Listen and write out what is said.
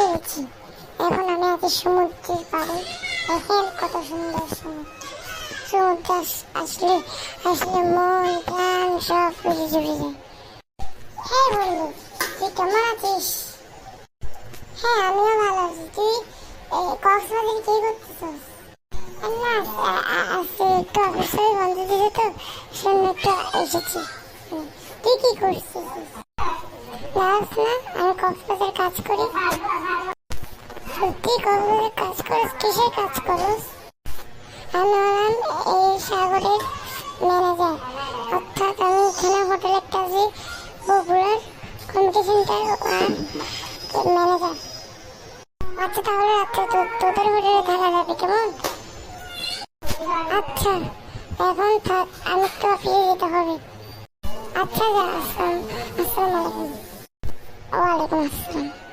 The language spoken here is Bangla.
এসেছি এখন আমি আছি সমুদ্রের পাড়ে। দেখেন কত সুন্দর সমুদ্র। সমুদ্র আসলে আসলে মন, প্রাণ সব কিছু জুড়ে যায়। হ্যাঁ বন্ধু, তুই কেমন আছিস? হ্যাঁ আমিও ভালো আছি। তুই কক্সবাজারে কি করতেছিস? না আজকে এসেছি। তুই কি করছিস? জানাস না আমি কক্সবাজার কাজ করি। সত্যি কক্সবাজার কাজ করিস? কিসের কাজ করিস? আমি হলাম এই সাগরের ম্যানেজার। অর্থাৎ আমি এখানে হোটেলের কাজে বগুড়ার কমিটি ম্যানেজার। আচ্ছা তাহলে রাত্রে তোদের হোটেলে থাকা যাবে, কেমন? আচ্ছা এখন থাক, আমি তো অফিসে যেতে হবে। আচ্ছা যা, আসসালাম আসসালামু আলাইকুম ওয়ালাইকুম আসসালাম